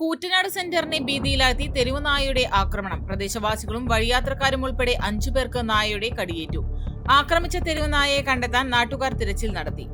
കൂറ്റനാട് സെന്ററിനെ ഭീതിയിലാഴ്ത്തി തെരുവ് നായയുടെ ആക്രമണം. പ്രദേശവാസികളും വഴിയാത്രക്കാരും ഉൾപ്പെടെ അഞ്ചു പേർക്ക് നായയുടെ കടിയേറ്റു. ആക്രമിച്ച തെരുവ് നായയെ കണ്ടെത്താൻ നാട്ടുകാർ തിരച്ചിൽ നടത്തി.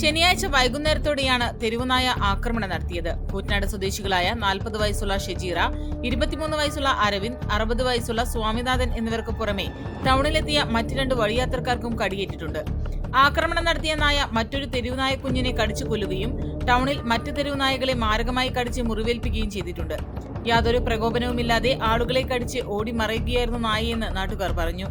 ശനിയാഴ്ച വൈകുന്നേരത്തോടെയാണ് തെരുവുനായ ആക്രമണം നടത്തിയത്. കൂറ്റനാട് സ്വദേശികളായ നാൽപ്പത് വയസ്സുള്ള ഷെജീറ ഇരുപത്തിമൂന്ന് വയസ്സുള്ള അരവിന്ദ് അറുപത് വയസ്സുള്ള സ്വാമിനാഥൻ എന്നിവർക്ക് പുറമെ ടൗണിലെത്തിയ മറ്റ് രണ്ട് വഴിയാത്രക്കാർക്കും കടിയേറ്റിട്ടുണ്ട്. ആക്രമണം നടത്തിയ നായ മറ്റൊരു തെരുവുനായ കുഞ്ഞിനെ കടിച്ചു കൊല്ലുകയും ടൗണിൽ മറ്റ് തെരുവുനായകളെ മാരകമായി കടിച്ച് മുറിവേൽപ്പിക്കുകയും ചെയ്തിട്ടുണ്ട്. യാതൊരു പ്രകോപനവുമില്ലാതെ ആളുകളെ കടിച്ച് ഓടി മറയുകയായിരുന്നു നായയെന്ന് നാട്ടുകാർ പറഞ്ഞു.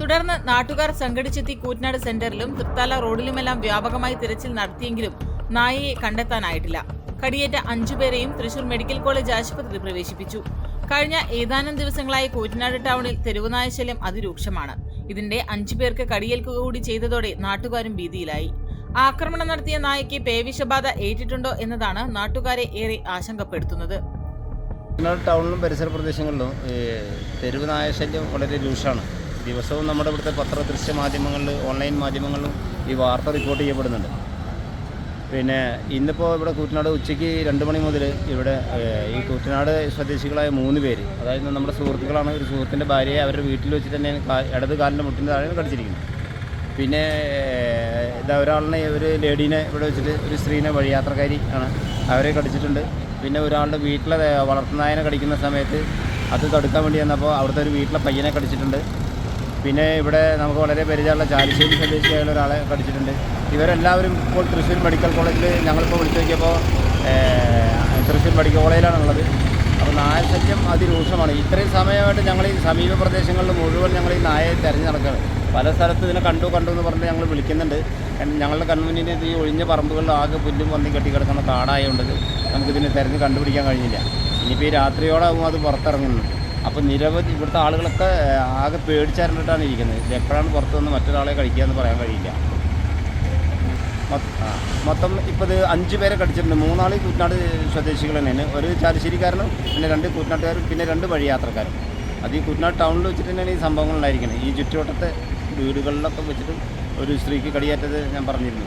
തുടർന്ന് നാട്ടുകാർ സംഘടിച്ചെത്തി കൂറ്റനാട് സെന്ററിലും തൃത്താല റോഡിലുമെല്ലാം വ്യാപകമായി തിരച്ചിൽ നടത്തിയെങ്കിലും നായയെ കണ്ടെത്താനായിട്ടില്ല. കടിയേറ്റ അഞ്ചുപേരെയും തൃശൂർ മെഡിക്കൽ കോളേജ് ആശുപത്രിയിൽ പ്രവേശിപ്പിച്ചു. കഴിഞ്ഞ ഏതാനും ദിവസങ്ങളായി കൂറ്റനാട് ടൗണിൽ തെരുവുനായ ശല്യം അതിരൂക്ഷമാണ്. ഇതിന്റെ അഞ്ചു പേർക്ക് കടിയേൽക്കുക കൂടി ചെയ്തതോടെ നാട്ടുകാരും ഭീതിയിലായി. ആക്രമണം നടത്തിയ നായയ്ക്ക് പേവിഷബാധ ഏറ്റിട്ടുണ്ടോ എന്നതാണ് നാട്ടുകാരെ ഏറെ ആശങ്കപ്പെടുത്തുന്നത്. ടൗണിലും പരിസര പ്രദേശങ്ങളിലും തെരുവ് നായ ശല്യം വളരെ രൂക്ഷമാണ്. ദിവസവും നമ്മുടെ ഇവിടുത്തെ പത്ര ദൃശ്യ മാധ്യമങ്ങളിൽ ഓൺലൈൻ മാധ്യമങ്ങളിലും ഈ വാർത്ത റിപ്പോർട്ട് ചെയ്യപ്പെടുന്നുണ്ട്. പിന്നെ ഇന്നിപ്പോൾ ഇവിടെ കൂറ്റനാട് ഉച്ചയ്ക്ക് രണ്ട് മണി മുതൽ ഇവിടെ ഈ കൂറ്റനാട് സ്വദേശികളായ മൂന്ന് പേര് അതായത് നമ്മുടെ സുഹൃത്തുക്കളാണ് ഒരു സുഹൃത്തിന്റെ ഭാര്യയെ അവരുടെ വീട്ടിൽ വെച്ച് തന്നെ ഇടത് കാലിന്റെ മുട്ടിന്റെ താഴെ കടിച്ചിരിക്കുന്നത് പിന്നെ ഇതാ ഒരാളിനെ ഒരു ലേഡീനെ ഇവിടെ വെച്ചിട്ട് ഒരു സ്ത്രീനെ വഴിയാത്രക്കാരി ആണ് അവരെ കടിച്ചിട്ടുണ്ട്. പിന്നെ ഒരാളുടെ വീട്ടിലെ വളർത്തുന്നായനെ കടിക്കുന്ന സമയത്ത് അത് തടുക്കാൻ വേണ്ടി വന്നപ്പോൾ അവിടുത്തെ ഒരു വീട്ടിലെ പയ്യനെ കടിച്ചിട്ടുണ്ട്. പിന്നെ ഇവിടെ നമുക്ക് വളരെ പരിചയമുള്ള ചാലിശ്ശേരി സ്വദേശിയായുള്ള ഒരാളെ പഠിച്ചിട്ടുണ്ട്. ഇവരെല്ലാവരും ഇപ്പോൾ തൃശ്ശൂർ മെഡിക്കൽ കോളേജിൽ ഞങ്ങളിപ്പോൾ വിളിച്ചു നോക്കിയപ്പോൾ തൃശ്ശൂർ മെഡിക്കൽ കോളേജിലാണുള്ളത്. അപ്പോൾ നായ ശല്യം അതിരൂക്ഷമാണ്. ഇത്രയും സമയമായിട്ട് ഞങ്ങൾ ഈ സമീപ പ്രദേശങ്ങളിൽ മുഴുവൻ ഞങ്ങൾ ഈ നായയെ തിരഞ്ഞു നടക്കുകയാണ്. പല സ്ഥലത്ത് ഇതിനെ കണ്ടു കണ്ടു എന്ന് പറഞ്ഞ് ഞങ്ങൾ വിളിക്കുന്നുണ്ട്. ഞങ്ങളുടെ കൺമുന്നിന്റെ ഈ ഒഴിഞ്ഞ പറമ്പുകളിൽ ആകെ പുല്ലും പന്നി കെട്ടി കിടക്കുന്ന കാടായതുകൊണ്ട് നമുക്കിതിനെ തിരഞ്ഞ് കണ്ടുപിടിക്കാൻ കഴിഞ്ഞില്ല. ഇനിയിപ്പോൾ ഈ രാത്രിയോടാകും അത് പുറത്തിറങ്ങുന്നത്. അപ്പോൾ നിരവധി ഇവിടുത്തെ ആളുകളൊക്കെ ആകെ പേടിച്ചറിഞ്ഞിട്ടാണ് ഇരിക്കുന്നത്. എപ്പോഴാണ് പുറത്തു നിന്ന് മറ്റൊരാളെ കഴിക്കുക എന്ന് പറയാൻ കഴിയില്ല. മൊത്തം ഇപ്പോൾ ഇത് അഞ്ച് പേരെ കടിച്ചിട്ടുണ്ട്. മൂന്നാൾ കൂറ്റനാട് സ്വദേശികൾ തന്നെയാണ്. ഒരു ചാലശ്ശേരിക്കാരനും പിന്നെ രണ്ട് കൂറ്റനാട്ടുകാരും പിന്നെ രണ്ട് വഴിയാത്രക്കാരും. അത് ഈ കുട്ടനാട് ടൗണിൽ വെച്ചിട്ട് തന്നെയാണ് ഈ സംഭവങ്ങൾ ഉണ്ടായിരിക്കുന്നത്. ഈ ചുറ്റുവട്ടത്തെ വീടുകളിലൊക്കെ വെച്ചിട്ട് ഒരു സ്ത്രീക്ക് കടിയേറ്റത് ഞാൻ പറഞ്ഞിരുന്നു.